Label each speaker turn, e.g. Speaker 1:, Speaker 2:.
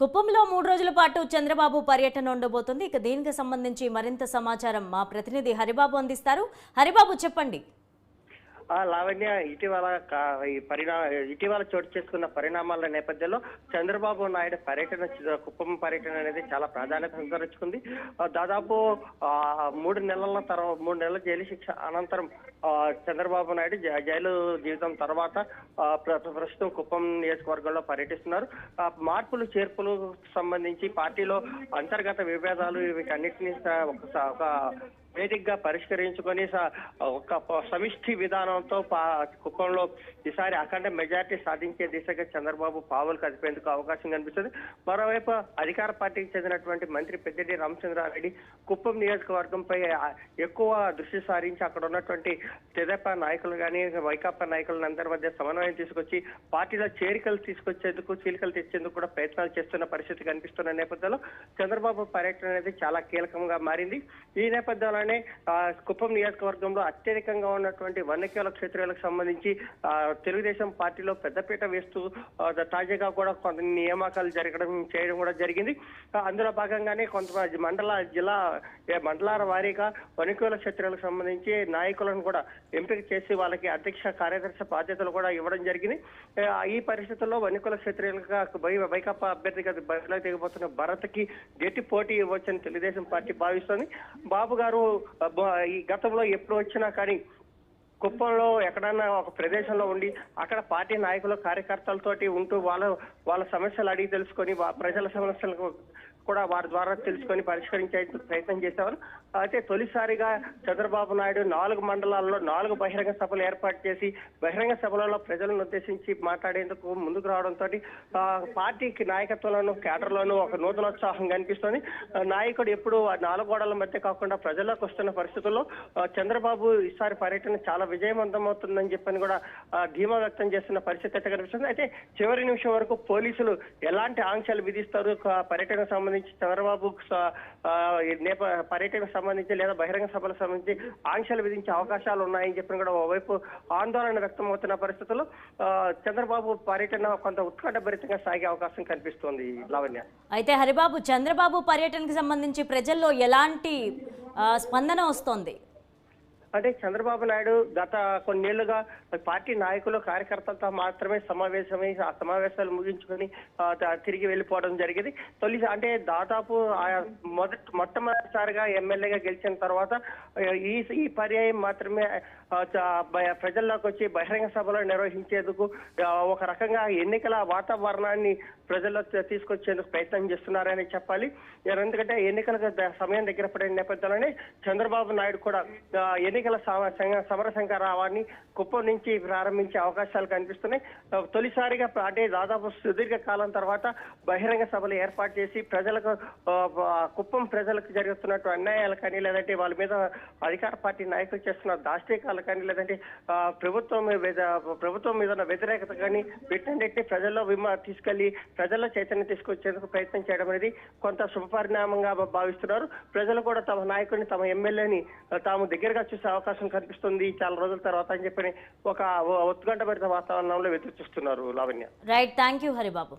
Speaker 1: కుప్పంలో మూడు రోజుల పాటు చంద్రబాబు పర్యటన ఉండబోతుంది. ఇక దీనికి సంబంధించి మరింత సమాచారం మా ప్రతినిధి హరిబాబు అందిస్తారు. హరిబాబు చెప్పండి.
Speaker 2: లావణ్య ఇటీవల ఈ పరిణా ఇటీవల చోటు చేసుకున్న పరిణామాల నేపథ్యంలో చంద్రబాబు నాయుడు పర్యటన కుప్పం పర్యటన అనేది చాలా ప్రాధాన్యత సంతరించుకుంది. దాదాపు మూడు నెలల తర్వాత మూడు నెలల జైలు శిక్ష అనంతరం చంద్రబాబు నాయుడు జైలు జీవితం తర్వాత ప్ర- ప్రస్తుతం కుప్పం నియోజకవర్గంలో పర్యటిస్తున్నారు. మార్పులు చేర్పులు సంబంధించి పార్టీలో అంతర్గత విభేదాలు వీటన్నిటిని ఒక వేదికగా పరిష్కరించుకొని స- ఒక సమిష్టి విధానంతో పా- కుప్పంలో ఈసారి అఖండ మెజార్టీ సాధించే దిశగా చంద్రబాబు పావులు కదిపేందుకు అవకాశం కనిపిస్తుంది. మరోవైపు అధికార పార్టీకి చెందినటువంటి మంత్రి పెద్దిరెడ్డి రామచంద్రారెడ్డి కుప్పం నియోజకవర్గంపై ఎక్కువ దృష్టి సారించి అక్కడ ఉన్నటువంటి తెదేపా నాయకులు కానీ వైకాపా నాయకులను అందరి మధ్య సమన్వయం తీసుకొచ్చి పార్టీలో చేరికలు తీసుకొచ్చేందుకు చీలికలు తెచ్చేందుకు కూడా ప్రయత్నాలు చేస్తున్న పరిస్థితి కనిపిస్తున్న నేపథ్యంలో చంద్రబాబు పర్యటన అనేది చాలా కీలకంగా మారింది. ఈ నేపథ్యంలోనే కుప్పం నియోజకవర్గంలో అత్యధికంగా ఉన్నటువంటి వన్యకీల క్షేత్రాలకు సంబంధించి తెలుగుదేశం పార్టీలో పెద్దపీట వేస్తూ తాజాగా కూడా కొంత నియామకాలు జరగడం చేయడం కూడా జరిగింది. అందులో భాగంగానే కొంత మండల జిల్లా మండలాల వారీగా వనికుల క్షేత్రాలకు సంబంధించి నాయకులను కూడా ఎంపిక చేసి వాళ్ళకి అధ్యక్ష కార్యదర్శి బాధ్యతలు కూడా ఇవ్వడం జరిగింది. ఈ పరిస్థితుల్లో వనికుల క్షత్రియులుగా వై- వైకాపా అభ్యర్థిగా బరిలో దిగబోతున్న భరత్కి గట్టి పోటీ ఇవ్వచ్చని తెలుగుదేశం పార్టీ భావిస్తోంది. బాబు గారు ఈ గతంలో ఎప్పుడు వచ్చినా కానీ కుప్పంలో ఎక్కడన్నా ఒక ప్రదేశంలో ఉండి అక్కడ పార్టీ నాయకులు కార్యకర్తలతోటి ఉంటూ వాళ్ళ వాళ్ళ సమస్యలు అడిగి తెలుసుకొని ప్రజల సమస్యలకు కూడా వారి ద్వారా తెలుసుకొని పరిష్కరించే ప్రయత్నం చేసేవారు. అయితే తొలిసారిగా చంద్రబాబు నాయుడు నాలుగు మండలాల్లో నాలుగు బహిరంగ సభలు ఏర్పాటు చేసి బహిరంగ సభలలో ప్రజలను ఉద్దేశించి మాట్లాడేందుకు ముందుకు రావడంతో పార్టీకి నాయకత్వంలోనూ కేడర్లోనూ ఒక నూతనోత్సాహం కనిపిస్తోంది. నాయకుడు ఎప్పుడు నాలుగు గోడల మధ్య కాకుండా ప్రజల్లోకి వస్తున్న పరిస్థితుల్లో చంద్రబాబు ఈసారి పర్యటన చాలా విజయవంతమవుతుందని చెప్పని కూడా ధీమా వ్యక్తం చేస్తున్న పరిస్థితి అయితే కనిపిస్తుంది. అయితే చివరి నిమిషం వరకు పోలీసులు ఎలాంటి ఆంక్షలు విధిస్తారు? పర్యటనకు సంబంధించి చంద్రబాబు నేప పర్యటనకు సంబంధించి లేదా బహిరంగ సభలకు సంబంధించి ఆంక్షలు విధించే అవకాశాలు ఉన్నాయని చెప్పిన కూడా ఓవైపు ఆందోళన వ్యక్తం అవుతున్న పరిస్థితుల్లో చంద్రబాబు పర్యటన కొంత ఉత్కంఠభరితంగా సాగే అవకాశం కనిపిస్తోంది. లావణ్య.
Speaker 1: అయితే హరిబాబు చంద్రబాబు పర్యటనకు సంబంధించి ప్రజల్లో ఎలాంటి స్పందన వస్తోంది?
Speaker 2: అంటే చంద్రబాబు నాయుడు గత కొన్నేళ్ళుగా పార్టీ నాయకులు కార్యకర్తలతో మాత్రమే సమావేశమై ఆ సమావేశాలు ముగించుకొని తిరిగి వెళ్ళిపోవడం జరిగింది. తొలి అంటే దాదాపు మొదటి మొట్టమొదటిసారిగా ఎమ్మెల్యేగా గెలిచిన తర్వాత ఈ ఈ పర్యాయం మాత్రమే ప్రజల్లోకి వచ్చి బహిరంగ సభలు నిర్వహించేందుకు ఒక రకంగా ఎన్నికల వాతావరణాన్ని ప్రజల్లో తీసుకొచ్చేందుకు ప్రయత్నం చేస్తున్నారని చెప్పాలి. ఎందుకంటే ఎన్నికల సమయం దగ్గర పడిన నేపథ్యంలోనే చంద్రబాబు నాయుడు కూడా ఎన్ని ఎన్నికల సమ- సంగ- కుప్పం నుంచి ప్రారంభించే అవకాశాలు కనిపిస్తున్నాయి. తొలిసారిగా అంటే దాదాపు సుదీర్ఘ కాలం తర్వాత బహిరంగ సభలు ఏర్పాటు చేసి ప్రజలకు కుప్పం ప్రజలకు జరుగుతున్నట్టు అన్యాయాలు కానీ లేదంటే వాళ్ళ మీద అధికార పార్టీ నాయకులు చేస్తున్న దాష్టికాలు కానీ లేదంటే ప్రభుత్వం మీద ప్రభుత్వం మీద ఉన్న వ్యతిరేకత కానీ వీటన్నిటిని ప్రజల్లో విమ తీసుకెళ్ళి ప్రజల్లో చైతన్యం తీసుకొచ్చేందుకు ప్రయత్నం చేయడం అనేది కొంత శుభపరిణామంగా భావిస్తున్నారు. ప్రజలు కూడా తమ నాయకుడిని తమ ఎమ్మెల్యేని తాము దగ్గరగా చూసే అవకాశం కనిపిస్తుంది. చాలా రోజుల తర్వాత అని చెప్పి ఒక ఉత్కంఠభరిత వాతావరణంలో ఎదురు చూస్తున్నారు Lavanya.
Speaker 1: Right thank you Haribabu